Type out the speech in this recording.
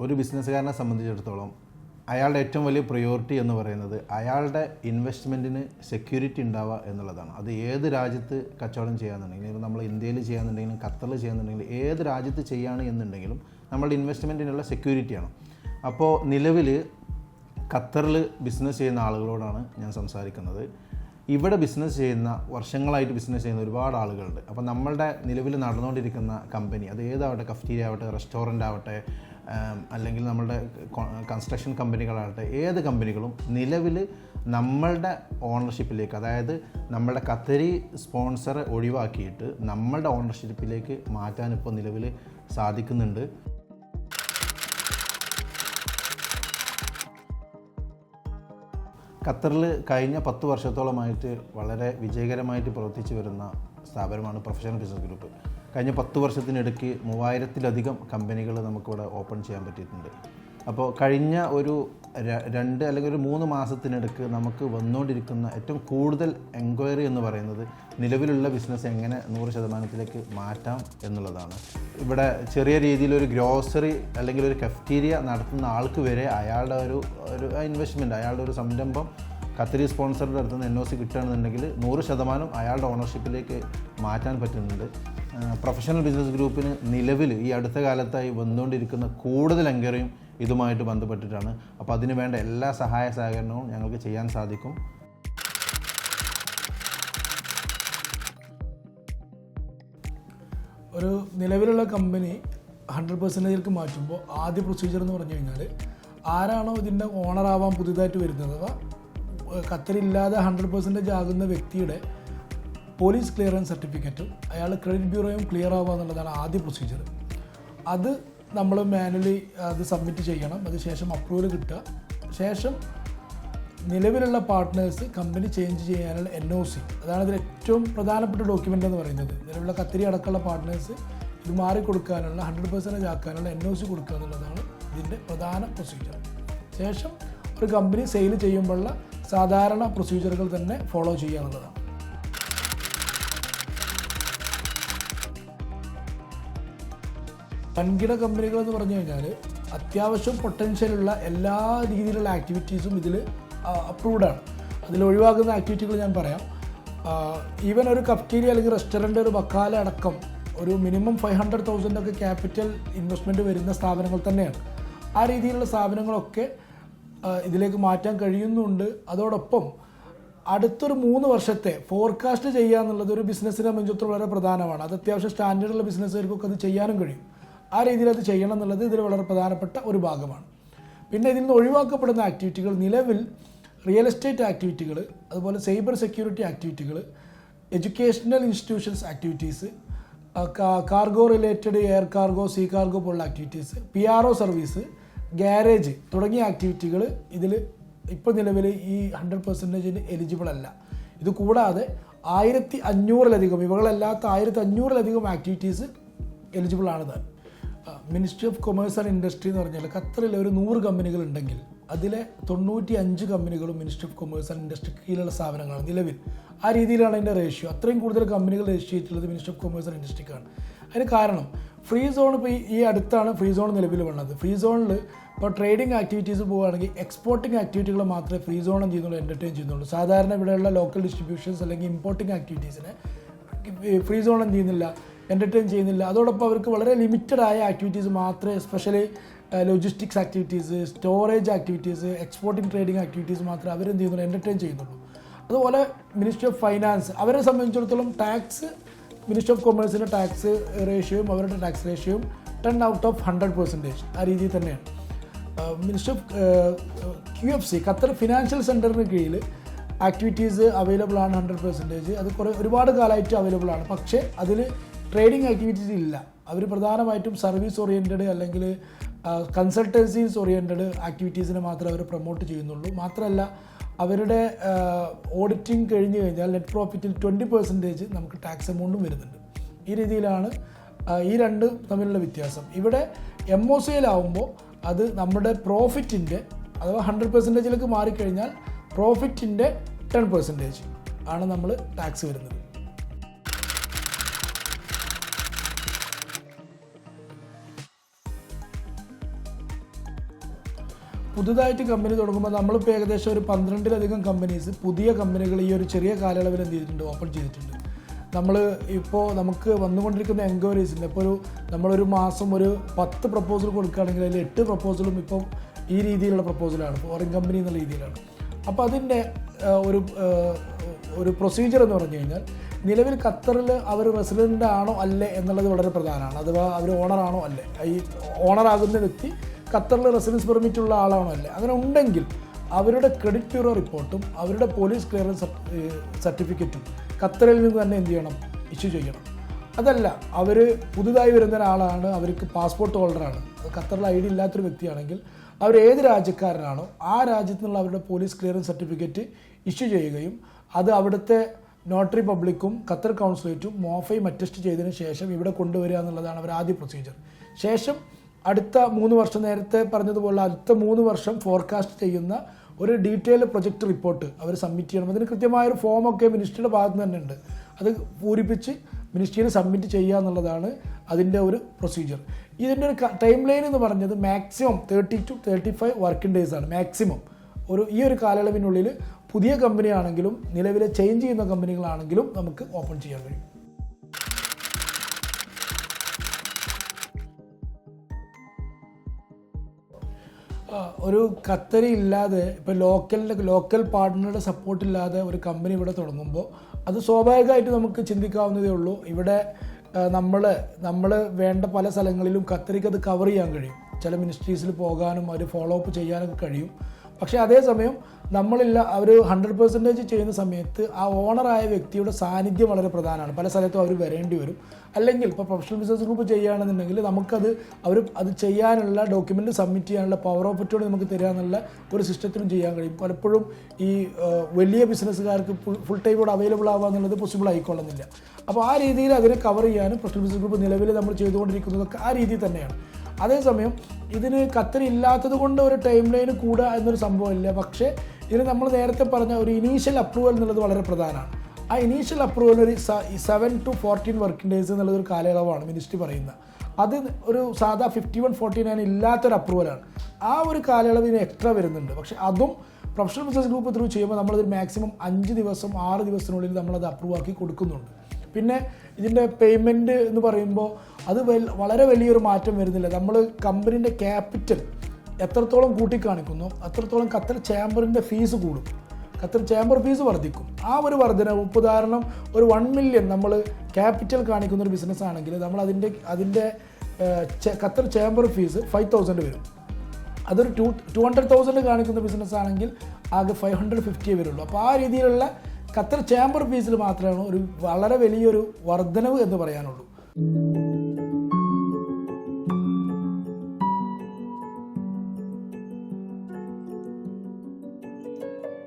ഒരു ബിസിനസ്സുകാരനെ സംബന്ധിച്ചിടത്തോളം അയാളുടെ ഏറ്റവും വലിയ പ്രയോറിറ്റി എന്ന് പറയുന്നത് അയാളുടെ ഇൻവെസ്റ്റ്മെന്റിന് സെക്യൂരിറ്റി ഉണ്ടാവുക എന്നുള്ളതാണ്. അത് ഏത് രാജ്യത്ത് കച്ചവടം ചെയ്യാന്നുണ്ടെങ്കിലും നമ്മൾ ഇന്ത്യയിൽ ചെയ്യാന്നുണ്ടെങ്കിലും ഖത്തറിൽ ചെയ്യാന്നുണ്ടെങ്കിലും ഏത് രാജ്യത്ത് ചെയ്യാണ് എന്നുണ്ടെങ്കിലും നമ്മളുടെ ഇൻവെസ്റ്റ്മെന്റിനുള്ള സെക്യൂരിറ്റിയാണ് അപ്പോൾ നിലവിൽ ഖത്തറിൽ ബിസിനസ് ചെയ്യുന്ന ആളുകളോടാണ് ഞാൻ സംസാരിക്കുന്നത്. ഇവിടെ ബിസിനസ് ചെയ്യുന്ന വർഷങ്ങളായിട്ട് ബിസിനസ് ചെയ്യുന്ന ഒരുപാട് ആളുകളുണ്ട്. അപ്പോൾ നമ്മളുടെ നിലവിൽ നടന്നുകൊണ്ടിരിക്കുന്ന കമ്പനി അത് ഏതാവട്ടെ കഫ്റ്റീരിയ ആവട്ടെ റെസ്റ്റോറന്റ് ആവട്ടെ അല്ലെങ്കിൽ നമ്മളുടെ കൺസ്ട്രക്ഷൻ കമ്പനികളാകട്ടെ ഏത് കമ്പനികളും നിലവിൽ നമ്മളുടെ ഓണർഷിപ്പിലേക്ക് അതായത് നമ്മളുടെ കത്തരി സ്പോൺസറെ ഒഴിവാക്കിയിട്ട് നമ്മളുടെ ഓണർഷിപ്പിലേക്ക് മാറ്റാൻ ഇപ്പോൾ നിലവിൽ സാധിക്കുന്നുണ്ട്. ഖത്തറിൽ കഴിഞ്ഞ പത്ത് വർഷത്തോളമായിട്ട് വളരെ വിജയകരമായിട്ട് പ്രവർത്തിച്ചു വരുന്ന സ്ഥാപനമാണ് പ്രൊഫഷണൽ ബിസിനസ് ഗ്രൂപ്പ്. കഴിഞ്ഞ പത്ത് വർഷത്തിനിടയ്ക്ക് മൂവായിരത്തിലധികം കമ്പനികൾ നമുക്കിവിടെ ഓപ്പൺ ചെയ്യാൻ പറ്റിയിട്ടുണ്ട്. അപ്പോൾ കഴിഞ്ഞ ഒരു രണ്ട് അല്ലെങ്കിൽ ഒരു മൂന്ന് മാസത്തിനിടയ്ക്ക് നമുക്ക് വന്നുകൊണ്ടിരിക്കുന്ന ഏറ്റവും കൂടുതൽ എൻക്വയറി എന്ന് പറയുന്നത് നിലവിലുള്ള ബിസിനസ് എങ്ങനെ നൂറ് ശതമാനത്തിലേക്ക് മാറ്റാം എന്നുള്ളതാണ്. ഇവിടെ ചെറിയ രീതിയിലൊരു ഗ്രോസറി അല്ലെങ്കിൽ ഒരു കഫ്റ്റീരിയ നടത്തുന്ന ആൾക്ക് വരെ അയാളുടെ ഒരു ഒരു ഇൻവെസ്റ്റ്മെന്റ് അയാളുടെ ഒരു സംരംഭം ഖത്തരി സ്പോൺസറുടെ അടുത്ത് നിന്ന് എൻ ഒ സി കിട്ടുകയാണെന്നുണ്ടെങ്കിൽ നൂറ് ശതമാനം അയാളുടെ ഓണർഷിപ്പിലേക്ക് മാറ്റാൻ പറ്റുന്നുണ്ട്. പ്രൊഫഷണൽ ബിസിനസ് ഗ്രൂപ്പിന് നിലവിൽ ഈ അടുത്ത കാലത്തായി വന്നുകൊണ്ടിരിക്കുന്ന കൂടുതൽ എൻക്വയറിയും ഇതുമായിട്ട് ബന്ധപ്പെട്ടിട്ടാണ്. അപ്പോൾ അതിന് വേണ്ട എല്ലാ സഹായ സഹകരണവും ഞങ്ങൾക്ക് ചെയ്യാൻ സാധിക്കും. ഒരു നിലവിലുള്ള കമ്പനി ഹൺഡ്രഡ് പെർസെന്റേജിലേക്ക് മാറ്റുമ്പോൾ ആദ്യ പ്രൊസീജിയർ എന്ന് പറഞ്ഞു കഴിഞ്ഞാൽ ആരാണോ ഇതിന്റെ ഓണറാവാൻ പുതിയതായിട്ട് വരുന്നത് അഥവാ ഖത്തറില്ലാതെ ഹൺഡ്രഡ് പെർസെന്റേജ് ആകുന്ന വ്യക്തിയുടെ പോലീസ് ക്ലിയറൻസ് സർട്ടിഫിക്കറ്റും അയാൾ ക്രെഡിറ്റ് ബ്യൂറോയും ക്ലിയർ ആവുക എന്നുള്ളതാണ് ആദ്യ പ്രൊസീജിയർ അത് നമ്മൾ മാനുവലി അത് സബ്മിറ്റ് ചെയ്യണം. അത് ശേഷം അപ്രൂവൽ കിട്ടുക. ശേഷം നിലവിലുള്ള പാർട്ട്നേഴ്സ് കമ്പനി ചേഞ്ച് ചെയ്യാനുള്ള എൻ ഒ സി അതാണ് ഇതിൽ ഏറ്റവും പ്രധാനപ്പെട്ട ഡോക്യുമെന്റ് എന്ന് പറയുന്നത്. നിലവിലുള്ള കത്തിരി അടക്കമുള്ള പാർട്ട്നേഴ്സ് ഇത് മാറിക്കൊടുക്കാനുള്ള ഹൺഡ്രഡ് പെർസെന്റേജ് ആക്കാനുള്ള എൻ ഒ സി കൊടുക്കുക എന്നുള്ളതാണ് ഇതിന്റെ പ്രധാന പ്രൊസീജിയർ ശേഷം ഒരു കമ്പനി സെയിൽ ചെയ്യുമ്പോഴുള്ള സാധാരണ പ്രൊസീജിയറുകൾ തന്നെ ഫോളോ ചെയ്യുക എന്നുള്ളതാണ്. വൻകിട കമ്പനികൾ എന്ന് പറഞ്ഞു കഴിഞ്ഞാൽ അത്യാവശ്യം പൊട്ടൻഷ്യലുള്ള എല്ലാ രീതിയിലുള്ള ആക്ടിവിറ്റീസും ഇതിൽ അപ്രൂവ്ഡാണ് അതിൽ ഒഴിവാക്കുന്ന ആക്ടിവിറ്റികൾ ഞാൻ പറയാം. ഈവൻ ഒരു കഫ്റ്റീരിയ അല്ലെങ്കിൽ റെസ്റ്റോറന്റ് ഒരു ബക്കാല അടക്കം ഒരു മിനിമം ഫൈവ് ഹൺഡ്രഡ് തൗസൻഡ് ഒക്കെ ക്യാപിറ്റൽ ഇൻവെസ്റ്റ്മെന്റ് വരുന്ന സ്ഥാപനങ്ങൾ തന്നെയാണ്. ആ രീതിയിലുള്ള സ്ഥാപനങ്ങളൊക്കെ ഇതിലേക്ക് മാറ്റാൻ കഴിയുന്നുണ്ട്. അതോടൊപ്പം അടുത്തൊരു മൂന്ന് വർഷത്തെ ഫോർകാസ്റ്റ് ചെയ്യുക എന്നുള്ളത് ഒരു ബിസിനസ്സിനെ സംബന്ധിച്ചിടത്തോളം വളരെ പ്രധാനമാണ്. അത് അത്യാവശ്യം സ്റ്റാൻഡേർഡുള്ള ബിസിനസ്സുകാർക്കൊക്കെ അത് ചെയ്യാനും കഴിയും. ആ രീതിയിൽ അത് ചെയ്യണം എന്നുള്ളത് ഇതിൽ വളരെ പ്രധാനപ്പെട്ട ഒരു ഭാഗമാണ്. പിന്നെ ഇതിൽ നിന്ന് ഒഴിവാക്കപ്പെടുന്ന ആക്ടിവിറ്റികൾ നിലവിൽ റിയൽ എസ്റ്റേറ്റ് ആക്ടിവിറ്റികൾ അതുപോലെ cyber security ആക്ടിവിറ്റികൾ educational institutions activities cargo related air cargo sea cargo പോലുള്ള activities P R O service garage തുടങ്ങിയ ആക്ടിവിറ്റികൾ ഇതിൽ ഇപ്പോൾ നിലവിൽ ഈ ഹൺഡ്രഡ് പെർസെന്റേജിന് എലിജിബിൾ അല്ല. ഇത് കൂടാതെ ആയിരത്തി അഞ്ഞൂറിലധികം ഇവകളല്ലാത്ത ആയിരത്തി അഞ്ഞൂറിലധികം ആക്ടിവിറ്റീസ് എലിജിബിൾ ആണ് താൻ. Ministry of commerce and industry എന്ന് പറഞ്ഞാൽ ഖത്തറിൽ ഒരു നൂറ് കമ്പനികൾ ഉണ്ടെങ്കിൽ അതിലെ തൊണ്ണൂറ്റി അഞ്ച് കമ്പനികളും ministry of commerce and industry കീഴിലുള്ള സ്ഥാപനങ്ങളാണ് നിലവിൽ. ആ രീതിയിലാണ് അതിന്റെ റേഷ്യോ അത്രയും കൂടുതൽ കമ്പനികൾ രജിസ്റ്റർ ചെയ്തിട്ടുള്ളത് മിനിസ്ട്രി ഓഫ് കൊമേഴ്സ് ആൻഡ് ഇൻഡസ്ട്രിക്കാണ് അതിന് കാരണം ഫ്രീ സോൺ ഇപ്പോൾ ഈ അടുത്താണ് ഫ്രീ സോൺ നിലവിൽ വന്നത്. ഫ്രീ സോണിൽ ഇപ്പോൾ ട്രേഡിംഗ് ആക്ടിവിറ്റീസ് പോവുകയാണെങ്കിൽ എക്സ്പോർട്ടിംഗ് ആക്ടിവിറ്റികൾ മാത്രമേ ഫ്രീ സോൺ ചെയ്യുന്നുള്ളൂ എന്റർടൈൻ ചെയ്യുന്നുള്ളൂ. സാധാരണ ഇവിടെയുള്ള ലോക്കൽ ഡിസ്ട്രിബ്യൂഷൻസ് അല്ലെങ്കിൽ ഇമ്പോർട്ടിംഗ് ആക്ടിവിറ്റീസിനെ ഫ്രീ സോൺ ചെയ്യുന്നില്ല എന്റർടൈൻ ചെയ്യുന്നില്ല. അതോടൊപ്പം അവർക്ക് വളരെ ലിമിറ്റഡ് ആയ ആക്ടിവിറ്റീസ് മാത്രമേ especially logistics activities storage activities exporting trading activities മാത്രമേ അവരെന്ത് ചെയ്യുന്നുള്ളൂ എന്റർടൈൻ ചെയ്യുന്നുള്ളൂ. അതുപോലെ മിനിസ്ട്രി ഓഫ് ഫൈനാൻസ് അവരെ സംബന്ധിച്ചിടത്തോളം ടാക്സ് മിനിസ്ട്രി ഓഫ് കൊമേഴ്സിന്റെ ടാക്സ് റേഷ്യോയും അവരുടെ tax റേഷ്യോയും ten out of hundred percentage ആ രീതിയിൽ തന്നെയാണ്. Ministry of Q F C Qatar financial സെന്ററിന് കീഴിൽ ആക്ടിവിറ്റീസ് അവൈലബിൾ ആണ് ഹൺഡ്രഡ് പെർസെന്റേജ് അത് കുറേ ഒരുപാട് കാലമായിട്ട് അവൈലബിൾ ആണ്. പക്ഷേ അതിൽ ട്രേഡിംഗ് ആക്ടിവിറ്റീസ് ഇല്ല. അവർ പ്രധാനമായിട്ടും സർവീസ് ഓറിയന്റഡ് അല്ലെങ്കിൽ കൺസൾട്ടൻസീസ് ഓറിയന്റഡ് ആക്ടിവിറ്റീസിനെ മാത്രമേ അവർ പ്രൊമോട്ട് ചെയ്യുന്നുള്ളൂ. മാത്രമല്ല അവരുടെ ഓഡിറ്റിംഗ് കഴിഞ്ഞ് കഴിഞ്ഞാൽ നെറ്റ് പ്രോഫിറ്റിൽ ട്വന്റി പെർസെന്റേജ് നമുക്ക് ടാക്സ് എമൗണ്ടും വരുന്നുണ്ട്. ഈ രീതിയിലാണ് ഈ രണ്ട് തമ്മിലുള്ള വ്യത്യാസം. ഇവിടെ എം ഒ സിയിലാവുമ്പോൾ അത് നമ്മുടെ പ്രോഫിറ്റിന്റെ അഥവാ ഹൺഡ്രഡ് പെർസെന്റേജിലേക്ക് മാറിക്കഴിഞ്ഞാൽ പ്രോഫിറ്റിന്റെ ടെൻ പെർസെന്റേജ് ആണ് നമ്മൾ ടാക്സ് വരുന്നത്. പുതുതായിട്ട് കമ്പനി തുടങ്ങുമ്പോൾ നമ്മളിപ്പോൾ ഏകദേശം ഒരു പന്ത്രണ്ടിലധികം കമ്പനീസ് പുതിയ കമ്പനികൾ ഈ ഒരു ചെറിയ കാലയളവിൽ എന്ത് ചെയ്തിട്ടുണ്ട് ഓപ്പൺ ചെയ്തിട്ടുണ്ട്. നമ്മൾ ഇപ്പോൾ നമുക്ക് വന്നുകൊണ്ടിരിക്കുന്ന എൻക്വയറീസിന്റെ ഇപ്പോൾ ഒരു നമ്മളൊരു മാസം ഒരു പത്ത് പ്രപ്പോസൽ കൊടുക്കുകയാണെങ്കിൽ അതിൽ എട്ട് പ്രപ്പോസലും ഇപ്പം ഈ രീതിയിലുള്ള പ്രപ്പോസലാണ് ഫോറിൻ കമ്പനി എന്നുള്ള രീതിയിലാണ്. അപ്പോൾ അതിന്റെ ഒരു ഒരു പ്രൊസീജിയർ എന്ന് പറഞ്ഞു കഴിഞ്ഞാൽ നിലവിൽ ഖത്തറിൽ അവർ റെസിഡന്റ് ആണോ അല്ലേ എന്നുള്ളത് വളരെ പ്രധാനമാണ്. അഥവാ അവർ ഓണറാണോ അല്ലേ. ഈ ഓണറാകുന്ന വ്യക്തി ഖത്തറിൽ റെസിഡൻസ് പെർമിറ്റ് ഉള്ള ആളാണോ അല്ലേ? അങ്ങനെ ഉണ്ടെങ്കിൽ അവരുടെ ക്രെഡിറ്റ് ബ്യൂറോ റിപ്പോർട്ടും അവരുടെ പോലീസ് ക്ലിയറൻസ് സർട്ടിഫിക്കറ്റും ഖത്തറിൽ നിന്ന് തന്നെ എന്ത് ചെയ്യണം? ഇഷ്യൂ ചെയ്യണം. അതല്ല അവർ പുതുതായി വരുന്ന ഒരാളാണ് അവർക്ക് പാസ്പോർട്ട് ഹോൾഡറാണ് ഖത്തറിൽ ഐ ഡി ഇല്ലാത്തൊരു വ്യക്തിയാണെങ്കിൽ അവർ ഏത് രാജ്യക്കാരനാണോ ആ രാജ്യത്തു നിന്നുള്ള അവരുടെ പോലീസ് ക്ലിയറൻസ് സർട്ടിഫിക്കറ്റ് ഇഷ്യൂ ചെയ്യുകയും അത് അവിടുത്തെ നോട്ടറി പബ്ലിക്കും ഖത്തർ കൗൺസിലേറ്റും മോഫയും അറ്റസ്റ്റ് ചെയ്തതിന് ശേഷം ഇവിടെ കൊണ്ടുവരിക എന്നുള്ളതാണ് അവർ ആദ്യ പ്രൊസീജിയർ ശേഷം അടുത്ത മൂന്ന് വർഷം നേരത്തെ പറഞ്ഞതുപോലെ അടുത്ത മൂന്ന് വർഷം ഫോർകാസ്റ്റ് ചെയ്യുന്ന ഒരു ഡീറ്റെയിൽഡ് പ്രൊജക്ട് റിപ്പോർട്ട് അവർ സബ്മിറ്റ് ചെയ്യണം. അതിന് കൃത്യമായൊരു ഫോമൊക്കെ മിനിസ്ട്രിയുടെ ഭാഗത്ത് തന്നെ ഉണ്ട് അത് പൂരിപ്പിച്ച് മിനിസ്ട്രിയിൽ സബ്മിറ്റ് ചെയ്യുക എന്നുള്ളതാണ് അതിന്റെ ഒരു പ്രൊസീജിയർ ഇതിന്റെ ഒരു ടൈം ലൈൻ എന്ന് പറഞ്ഞത് maximum thirty two thirty five working days ആണ്. മാക്സിമം ഒരു ഈ ഒരു കാലയളവിനുള്ളിൽ പുതിയ കമ്പനിയാണെങ്കിലും നിലവിലെ ചേഞ്ച് ചെയ്യുന്ന കമ്പനികളാണെങ്കിലും നമുക്ക് ഓപ്പൺ ചെയ്യാൻ കഴിയും. ഒരു കത്തരി ഇല്ലാതെ ഇപ്പോൾ ലോക്കലിന്റെ ലോക്കൽ പാർട്ട്ണറുടെ സപ്പോർട്ട് ഇല്ലാതെ ഒരു കമ്പനി ഇവിടെ തുടങ്ങുമ്പോൾ അത് സ്വാഭാവികമായിട്ട് നമുക്ക് ചിന്തിക്കാവുന്നതേ ഉള്ളൂ. ഇവിടെ നമ്മൾ നമ്മൾ വേണ്ട പല സ്ഥലങ്ങളിലും കത്തരിക്ക് അത് കവർ ചെയ്യാൻ കഴിയും. ചില മിനിസ്ട്രീസിൽ പോകാനും അവർ ഫോളോ അപ്പ് ചെയ്യാനൊക്കെ കഴിയും. പക്ഷേ അതേസമയം നമ്മളില്ല അവർ ഹൺഡ്രഡ് പെർസെന്റേജ് ചെയ്യുന്ന സമയത്ത് ആ ഓണറായ വ്യക്തിയുടെ സാന്നിധ്യം വളരെ പ്രധാനമാണ്. പല സ്ഥലത്തും അവർ വരേണ്ടി വരും. അല്ലെങ്കിൽ ഇപ്പോൾ പ്രൊഫഷണൽ ബിസിനസ് ഗ്രൂപ്പ് ചെയ്യുകയാണെന്നുണ്ടെങ്കിൽ നമുക്കത് അവർ അത് ചെയ്യാനുള്ള ഡോക്യുമെന്റ് സബ്മിറ്റ് ചെയ്യാനുള്ള പവർ ഓപ്പർച്യൂണിറ്റി നമുക്ക് തരാമെന്നുള്ള ഒരു സിസ്റ്റത്തിനും ചെയ്യാൻ കഴിയും. പലപ്പോഴും ഈ വലിയ ബിസിനസ്സുകാർക്ക് ഫുൾ ടൈമോട് അവൈലബിൾ ആവുക എന്നുള്ളത് പോസിബിൾ ആയിക്കൊള്ളുന്നില്ല. അപ്പോൾ ആ രീതിയിൽ അതിനെ കവർ ചെയ്യാനും പ്രൊഫഷണൽ ബിസിനസ് ഗ്രൂപ്പ് നിലവിൽ നമ്മൾ ചെയ്തുകൊണ്ടിരിക്കുന്നതൊക്കെ ആ രീതിയിൽ തന്നെയാണ്. അതേസമയം ഇതിന് ഖത്തർ ഇല്ലാത്തത് കൊണ്ട് ഒരു ടൈം ലൈൻ കൂടുക എന്നൊരു സംഭവമില്ല പക്ഷേ ഇതിന് നമ്മൾ നേരത്തെ പറഞ്ഞ ഒരു ഇനീഷ്യൽ അപ്രൂവൽ എന്നുള്ളത് വളരെ പ്രധാനമാണ്. ആ ഇനീഷ്യൽ അപ്രൂവൽ ഒരു seven to fourteen working days എന്നുള്ളൊരു കാലയളവാണ് മിനിസ്ട്രി പറയുന്നത്. അത് ഒരു സാധാ ഫിഫ്റ്റി വൺ ഫോർട്ടി നയൻ ഇല്ലാത്തൊരു അപ്രൂവലാണ് ആ ഒരു കാലയളവിന് എക്സ്ട്രാ വരുന്നുണ്ട്. പക്ഷേ അതും പ്രൊഫഷണൽ ബിസിനസ് ഗ്രൂപ്പ് ത്രൂ ചെയ്യുമ്പോൾ നമ്മളത് മാക്സിമം അഞ്ച് ദിവസം ആറ് ദിവസത്തിനുള്ളിൽ നമ്മളത് അപ്രൂവ് ആക്കി കൊടുക്കുന്നുണ്ട്. പിന്നെ ഇതിന്റെ പേയ്മെന്റ് എന്ന് പറയുമ്പോൾ അത് വളരെ വലിയൊരു മാറ്റം വരുന്നില്ല. നമ്മൾ കമ്പനീന്റെ ക്യാപിറ്റൽ എത്രത്തോളം കൂട്ടിക്കാണിക്കുന്നു അത്രത്തോളം ഖത്തർ ചേംബറിന്റെ ഫീസ് കൂടും. ഖത്തർ ചേംബർ ഫീസ് വർദ്ധിക്കും. ആ ഒരു വർധനവ് ഇപ്പോൾ ഉദാഹരണം ഒരു വൺ മില്യൺ നമ്മൾ ക്യാപിറ്റൽ കാണിക്കുന്ന ഒരു ബിസിനസ് ആണെങ്കിൽ നമ്മൾ അതിന്റെ അതിന്റെ Qatar chamber fees five thousand വരും. അതൊരു ടു ടു ഹൺഡ്രഡ് തൗസൻഡ് കാണിക്കുന്ന ബിസിനസ് ആണെങ്കിൽ ആകെ ഫൈവ് ഹൺഡ്രഡ് ഫിഫ്റ്റിയേ വരുള്ളൂ അപ്പോൾ ആ രീതിയിലുള്ള ഖത്തർ ചേംബർ ഫീസിൽ മാത്രമാണ് ഒരു വളരെ വലിയൊരു വർധനവ് എന്ന് പറയാനുള്ളൂ.